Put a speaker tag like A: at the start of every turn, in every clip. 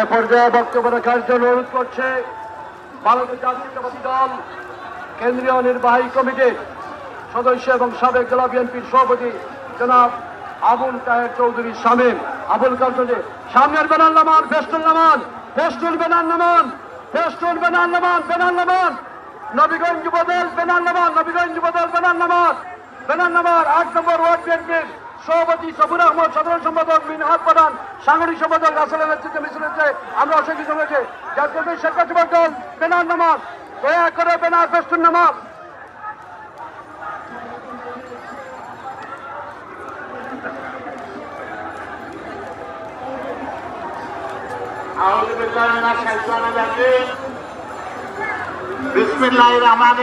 A: এ পর্যায়ে বক্তব্য রাখার জন্য অনুরোধ করছে বাংলাদেশ জাতীয়তাবাদী দল, কেন্দ্রীয় নির্বাহী কমিটির সদস্য এবং সাবেক জেলা বিএনপির সভাপতি জনাব আবুল তাহের চৌধুরী, শামীম আবুল কালচৌধুরী সামনের বেনার নামান ফেস্টুল নামান ফেস্টুল বেনার নামান ফেস্টুল বেনার নামান বেনার নামান। নবীগঞ্জ বদল বেনার নামান, নবীগঞ্জ বদল বেনার নামান। বেনার নামান, আট নম্বর ওয়ার্ড বিএনপির সভাপতি সফুর আহমদ সাধারণ সম্পাদক মিনহাজ প্রধান সাংগঠনিক সম্পাদক রাসেলের নেতৃত্বে মিছিল হচ্ছে। আমরা অসংখ্য হয়েছে জাতীয় শেখার যুবক দল বেনার নামাজ। দয়া করে বেনার বেস্টুর নামাজ।
B: আমাদের রহমান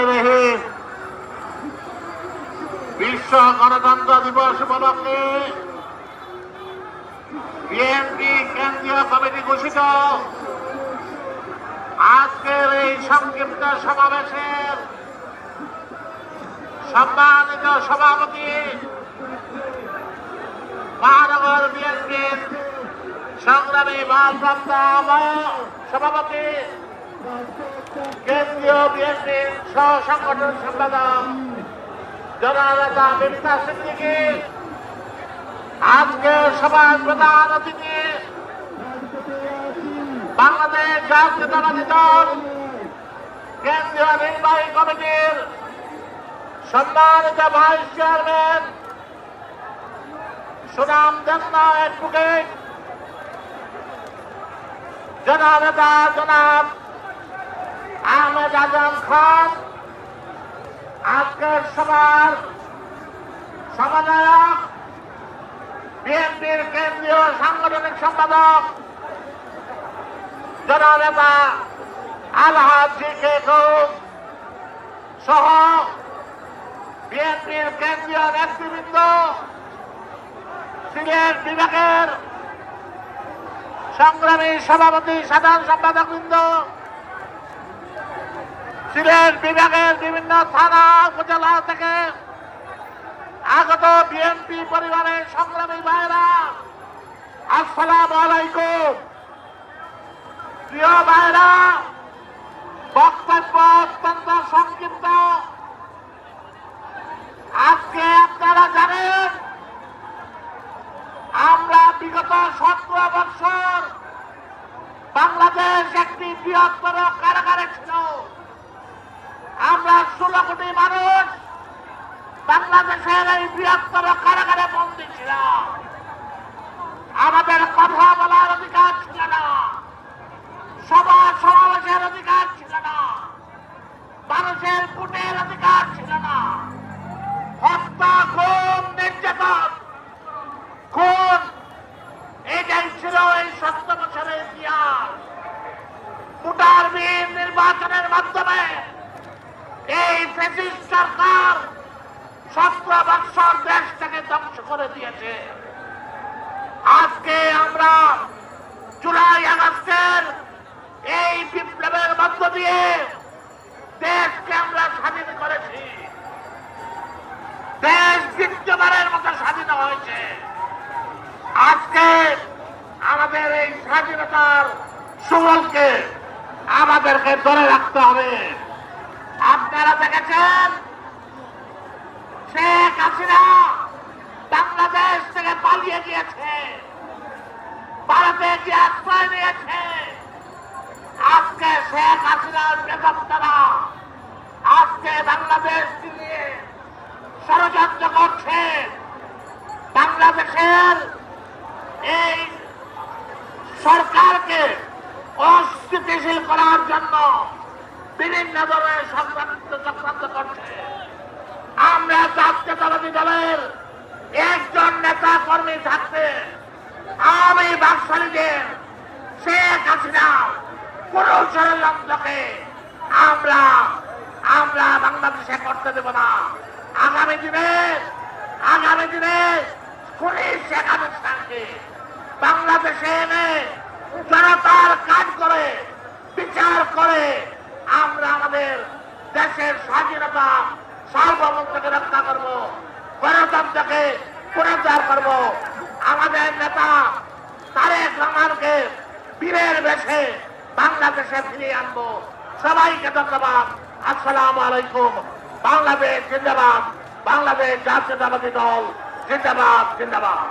B: বিশ্ব গণতন্ত্র দিবস উপলক্ষে বিএনপি কেন্দ্রীয় কমিটি ঘোষিত। আজকের এই সংক্ষিপ্ত সমাবেশের সম্মানিত সভাপতি মহানগর বিএনপির সংগ্রামী ভারপ্রাপ্ত সভাপতি, কেন্দ্রীয় বিএনপির সহ সংগঠন সম্পাদক জননেতা মিফতা সিদ্দিকী। আজকে সভার প্রধান অতিথি, বাংলাদেশ জাতীয়তাবাদী দল, কেন্দ্রীয় নির্বাহী কমিটির সম্মানিত ভাইস চেয়ারম্যান সুনাম দন্দ অ্যাডভোকেট, জননেতা জনাব আহমেদ আজম খান আজকের সভার সমন্বয়ক বিএনপির কেন্দ্রীয় সাংগঠনিক সম্পাদক জননেতা আলহাজ জি কে গৌর সহ বিএনপির কেন্দ্রীয় নেতৃবৃন্দ সিলেট বিভাগের সংগ্রামী সভাপতি সাধারণ সম্পাদক বৃন্দ সিলেট বিভাগের বিভিন্ন থানা উপজেলা থেকে আগত বিএনপি পরিবারের সংগ্রামী ভাইরা, আসসালাম আলাইকুম। প্রিয় ভাইরা, বক্তব্য অত্যন্ত সংক্ষিপ্ত। আজকে আপনারা জানেন, আমরা বিগত সতেরো বছর বাংলাদেশ একটি বৃহত্তর কারাগারে ছিল। আমরা ষোলো কোটি মানুষ বাংলাদেশের এই বৃহত্তর কারাগারে বন্দী ছিলাম। আমাদের কথা বলার অধিকার ছিল না। সভা সমাবেশের অধিকার ছিল না। মানুষের ভোটের অধিকার ছিল না। হত্যা, খুন, নির্যাতন, খুন, এটাই ছিল এই সত্য বছরের ইতিহাস। ভোটারবিহীন নির্বাচনের মাধ্যমে এই ফেসিস্ট সরকার সতেরো বৎসর দেশটাকে ধ্বংস করে দিয়েছে। আজকে আমরা জুলাই আগস্টের এই বিপ্লবের মধ্য দিয়ে দেশকে আমরা স্বাধীন করেছি। দেশ দ্বিতীয়বারের মতো স্বাধীন হয়েছে। আজকে আমাদের এই স্বাধীনতার সুবলকে আমাদেরকে ধরে রাখতে হবে। আপনারা দেখেছেন? শেখ হাসিনা বাংলাদেশ থেকে পালিয়ে গিয়েছে। ভারতে গিয়ে আশ্রয় নিয়েছে, আজকে শেখ হাসিনার বেগমতারা আজকে বাংলাদেশ নিয়ে ষড়যন্ত্র করছে। বাংলাদেশের এই সরকারকে অস্থিতিশীল করার জন্য বিভিন্ন ধরনের সংক্রান্ত চক্রান্ত করছে। আমরা জাতীয়তাবাদী দলের একজন নেতা কর্মী থাকতে আমি বাকশালীদের শেখ হাসিনা কোন ষড়যন্ত্রকে আমরা আমরা বাংলাদেশে করতে দেব না। আগামী দিনে আগামী দিনে পুলিশ শেখ হাসিনাকে বাংলাদেশে এনে জনতার কাজ করে বিচার করে আমরা আমাদের দেশের স্বাধীনতা বাংলাদেশে ফিরিয়ে আনব। সবাইকে ধন্যবাদ। আসসালাম আলাইকুম। বাংলাদেশ জিন্দাবাদ। বাংলাদেশ জাতীয়তাবাদী দল জিন্দাবাদ জিন্দাবাদ।